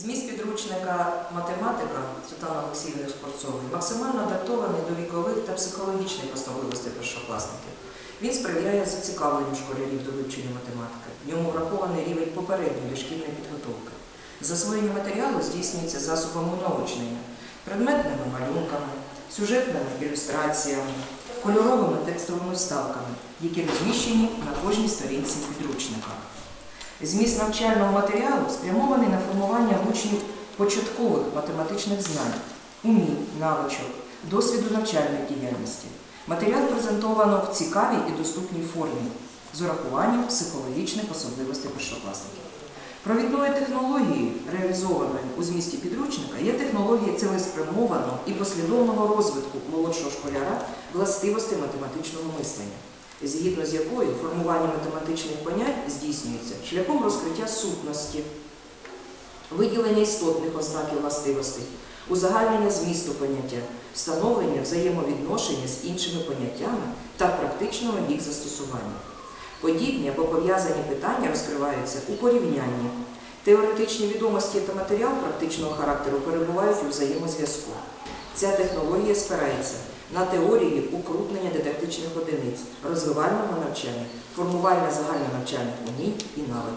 Зміст підручника математика Світлани Олексіївни Скворцової максимально адаптований до вікових та психологічних особливостей першокласників. Він сприяє зацікавленню школярів до вивчення математики. В ньому врахований рівень попередньої дошкільної підготовки. Засвоєння матеріалу здійснюється засобами наочнення, предметними малюнками, сюжетними ілюстраціями, кольоровими текстовими вставками, які розміщені на кожній сторінці підручника. Зміст навчального матеріалу спрямований на учнів початкових математичних знань, умінь, навичок, досвіду навчальної діяльності. Матеріал презентовано в цікавій і доступній формі з урахуванням психологічних особливостей першокласників. Провідною технологією, реалізованою у змісті підручника, є технологія цілеспрямованого і послідовного розвитку молодшого школяра властивостей математичного мислення, згідно з якою формування математичних понять здійснюється шляхом розкриття сутності, виділення істотних ознаків властивостей, узагальнення змісту поняття, встановлення взаємовідношення з іншими поняттями та практичного їх застосування. Подібні або пов'язані питання розкриваються у порівнянні. Теоретичні відомості та матеріал практичного характеру перебувають у взаємозв'язку. Ця технологія спирається на теорії укрупнення дидактичних одиниць, розвивального навчання, формування загальнонавчальних умінь і навичок.